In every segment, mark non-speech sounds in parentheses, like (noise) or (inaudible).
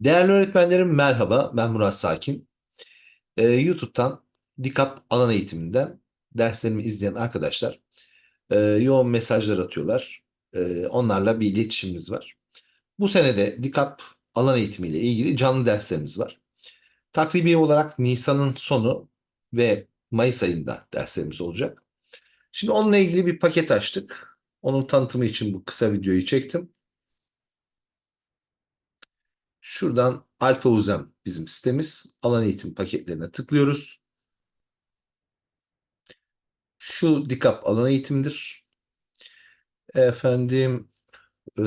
Değerli öğretmenlerim merhaba, ben Murat Sakin. Ee, YouTube'dan DİKAP alan eğitiminden derslerimi izleyen arkadaşlar e, yoğun mesajlar atıyorlar. E, onlarla bir iletişimimiz var. Bu sene de DİKAP alan eğitimiyle ilgili canlı derslerimiz var. Takribi olarak Nisan'ın sonu ve Mayıs ayında derslerimiz olacak. Şimdi onunla ilgili bir paket açtık. Onun tanıtımı için bu kısa videoyu çektim. Şuradan Alfa Uzem bizim sitemiz. Alan eğitim paketlerine tıklıyoruz. Şu DİKAP alan eğitimdir. Efendim e,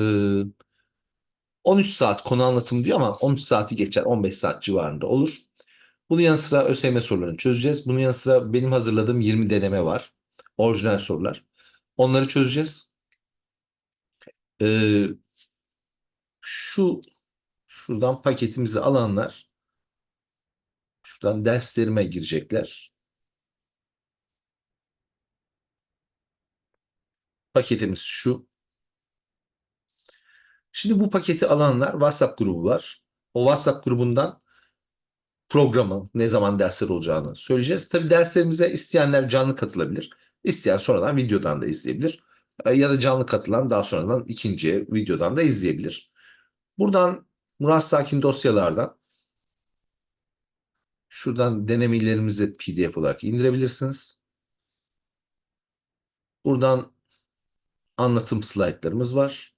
13 saat konu anlatımı diyor ama 13 saati geçer 15 saat civarında olur. Bunun yanı sıra ÖSYM sorularını çözeceğiz. Bunun yanı sıra benim hazırladığım 20 deneme var. Orijinal sorular. Onları çözeceğiz. Ee, şu şuradan paketimizi alanlar şuradan derslerime girecekler. Paketimiz şu. Şimdi bu paketi alanlar WhatsApp grubu var. O WhatsApp grubundan programı, ne zaman dersler olacağını söyleyeceğiz. Tabii derslerimize isteyenler canlı katılabilir. İsteyen sonradan videodan da izleyebilir. E, Ya da canlı katılan daha sonradan ikinci videodan da izleyebilir. Buradan Murat Sakin dosyalardan şuradan denemelerimizi PDF olarak indirebilirsiniz. Buradan anlatım slaytlarımız var.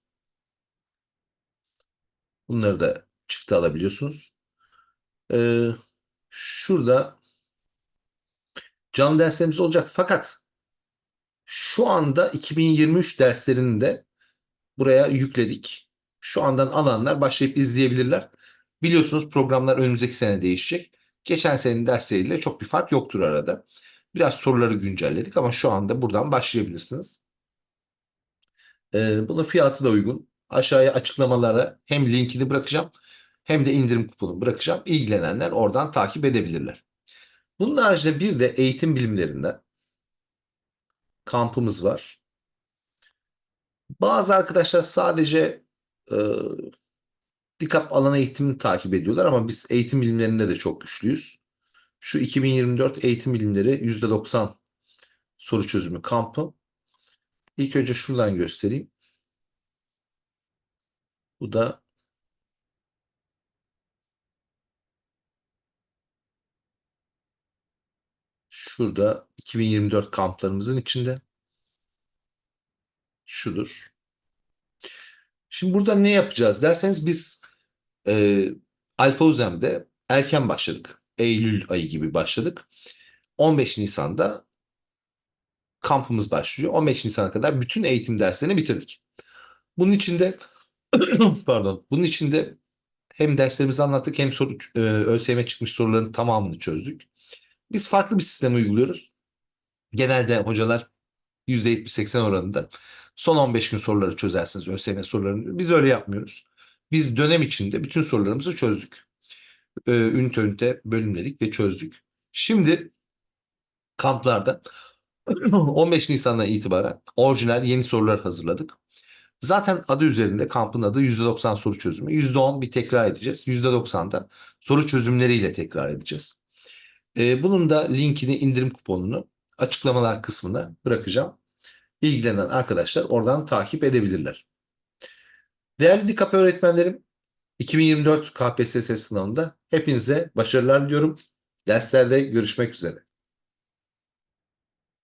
Bunları da çıktı alabiliyorsunuz. Ee, şurada canlı derslerimiz olacak. Fakat şu anda 2023 derslerini de buraya yükledik. Şu andan alanlar başlayıp izleyebilirler. Biliyorsunuz programlar önümüzdeki sene değişecek. Geçen senenin dersleriyle çok bir fark yoktur arada. Biraz soruları güncelledik ama şu anda buradan başlayabilirsiniz. Ee, bunun fiyatı da uygun. Aşağıya açıklamalara hem linkini bırakacağım hem de indirim kuponu bırakacağım. İlgilenenler oradan takip edebilirler. Bunun haricinde bir de eğitim bilimlerinde kampımız var. Bazı arkadaşlar sadece e, DİKAP alan eğitimini takip ediyorlar ama biz eğitim bilimlerinde de çok güçlüyüz. Şu 2024 eğitim bilimleri %90 soru çözümü kampı. İlk önce şuradan göstereyim. Bu da şurada 2024 kamplarımızın içinde. Şudur. Şimdi burada ne yapacağız derseniz biz e, Alfa Uzem'de erken başladık. Eylül ayı gibi başladık. 15 Nisan'da kampımız başlıyor. 15 Nisan'a kadar bütün eğitim derslerini bitirdik. Bunun içinde (clears throat) pardon, bunun içinde hem derslerimizi anlattık hem soru e, ÖSYM çıkmış soruların tamamını çözdük. Biz farklı bir sistem uyguluyoruz. Genelde hocalar %70-80 oranında son 15 gün soruları çözersiniz ÖSYM sorularını. Biz öyle yapmıyoruz. Biz dönem içinde bütün sorularımızı çözdük. Ee, ünite ünite bölümledik ve çözdük. Şimdi kamplarda (clears throat) 15 Nisan'dan itibaren orijinal yeni sorular hazırladık. Zaten adı üzerinde kampın adı %90 soru çözümü. %10 bir tekrar edeceğiz. %90'da soru çözümleriyle tekrar edeceğiz. Ee, bunun da linkini indirim kuponunu açıklamalar kısmına bırakacağım. İlgilenen arkadaşlar oradan takip edebilirler. Değerli DİKAP öğretmenlerim, 2024 KPSS sınavında hepinize başarılar diliyorum. Derslerde görüşmek üzere.